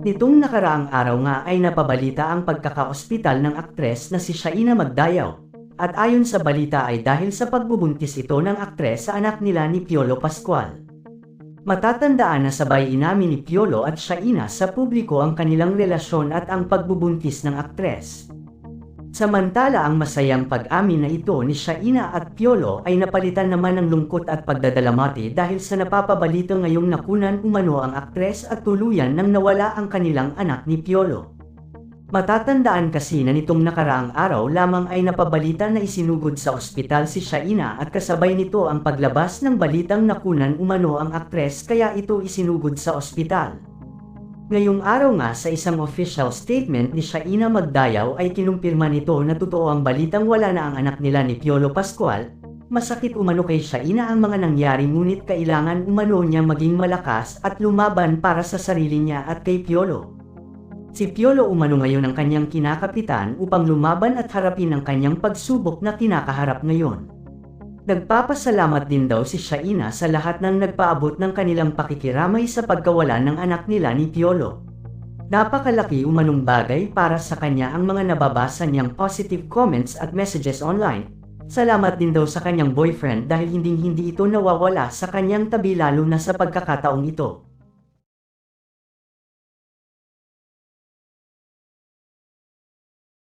nitong nakaraang araw nga ay napabalita ang pagkakaospital ng aktres na si Shaina Magdayaw. At ayon sa balita ay dahil sa pagbubuntis ito ng aktres sa anak nila ni Piolo Pascual. Matatandaan na sabay inamin ni Piolo at Shaina sa publiko ang kanilang relasyon at ang pagbubuntis ng aktres. Samantala ang masayang pag-amin na ito ni Shaina at Piolo ay napalitan naman ng lungkot at pagdadalamati dahil sa napapabalito ngayong nakunan umano ang aktres at tuluyan nang nawala ang kanilang anak ni Piolo. Matatandaan kasi na nitong nakaraang araw lamang ay napabalita na isinugod sa ospital si Shaina at kasabay nito ang paglabas ng balitang nakunan umano ang aktres kaya ito isinugod sa ospital. Ngayong araw nga sa isang official statement ni Shaina Magdayaw ay kinumpirma nito na totoo ang balitang wala na ang anak nila ni Piolo Pascual. Masakit umano kay Shaina ang mga nangyari ngunit kailangan umano niya maging malakas at lumaban para sa sarili niya at kay Piolo. Si Piolo umano ngayon ang kanyang kinakapitan upang lumaban at harapin ang kanyang pagsubok na kinakaharap ngayon. Nagpapasalamat din daw si Shaina sa lahat ng nagpaabot ng kanilang pakikiramay sa pagkawala ng anak nila ni Piolo. Napakalaki umanong bagay para sa kanya ang mga nababasa niyang positive comments at messages online. Salamat din daw sa kanyang boyfriend dahil hinding hindi ito nawawala sa kanyang tabi lalo na sa pagkakataong ito.